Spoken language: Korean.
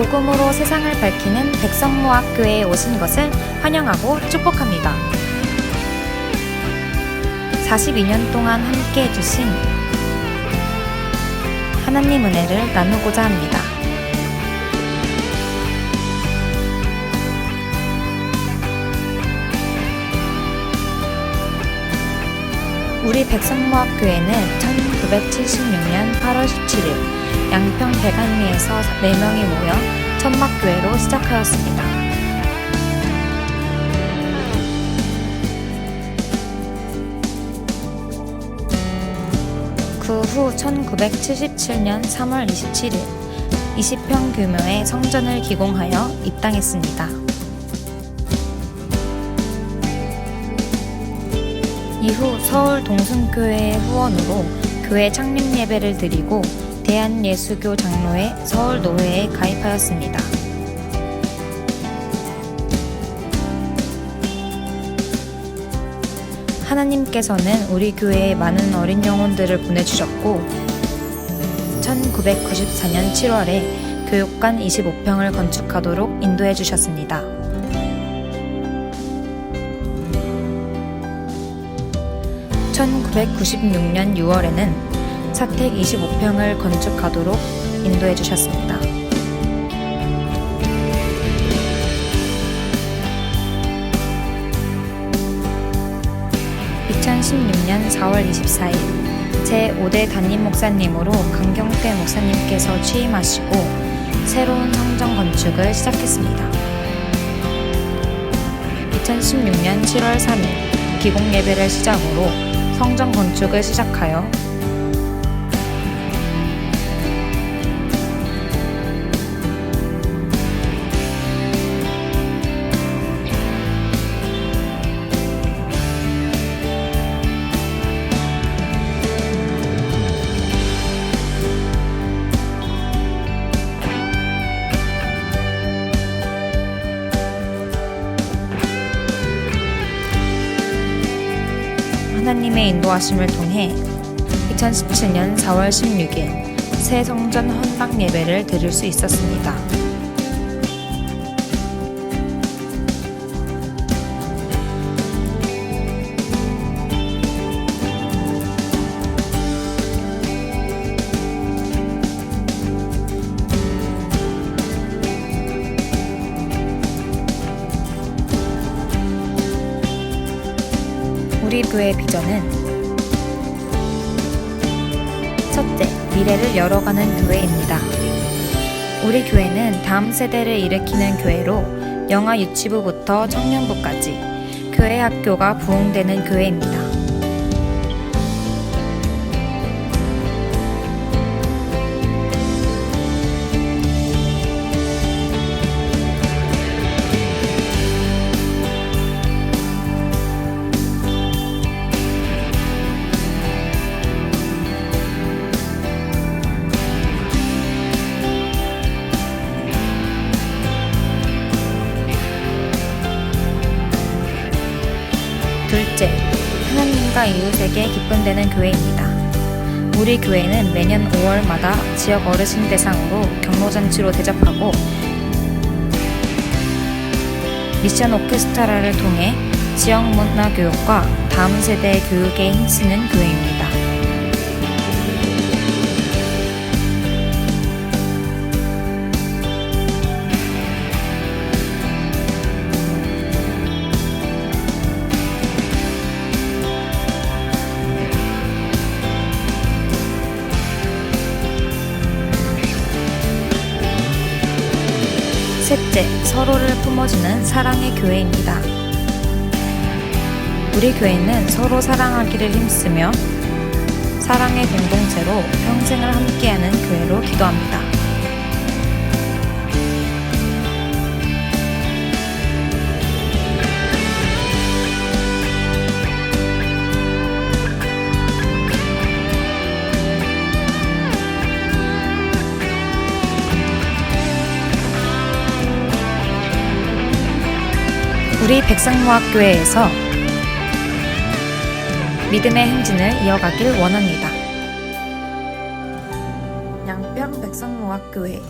복음으로 세상을 밝히는 백성모학교회에 오신 것을 환영하고 축복합니다. 42년 동안 함께 해주신 하나님 은혜를 나누고자 합니다. 우리 백성모학교회는 1976년 8월 17일 양평 대간리에서 4명이 모여 천막교회로 시작하였습니다. 그후 1977년 3월 27일 20평 규모의 성전을 기공하여 입당했습니다. 이후 서울 동순교회의 후원으로 교회 창립 예배를 드리고 대한예수교 장로회 서울 노회에 가입하였습니다. 하나님께서는 우리 교회에 많은 어린 영혼들을 보내주셨고 1994년 7월에 교육관 25평을 건축하도록 인도해 주셨습니다. 1996년 6월에는 사택 25평을 건축하도록 인도해 주셨습니다. (2016년 4월 24일) 제5대 담임 목사님으로 강경태 목사님께서 취임하시고 새로운 성전 건축을 시작했습니다. 2016년 7월 3일 기공 예배를 시작으로 성전 건축을 시작하여 하나님의 인도하심을 통해 2017년 4월 16일 새 성전 헌당 예배를 드릴 수 있었습니다. 우리 교회 비전은 첫째, 미래를 열어가는 교회입니다. 우리 교회는 다음 세대를 일으키는 교회로 영아 유치부부터 청년부까지 교회 학교가 부흥되는 교회입니다. 이웃에게 기쁨 되는 교회입니다. 우리 교회는 매년 5월마다 지역 어르신 대상으로 경로잔치로 대접하고 미션 오케스트라를 통해 지역 문화 교육과 다음 세대의 교육에 힘쓰는 교회입니다. 셋째, 서로를 품어주는 사랑의 교회입니다. 우리 교회는 서로 사랑하기를 힘쓰며 사랑의 공동체로 평생을 함께하는 교회로 기도합니다. 우리 백상모학교회에서 믿음의 행진을 이어가길 원합니다. 양평 백성모학교회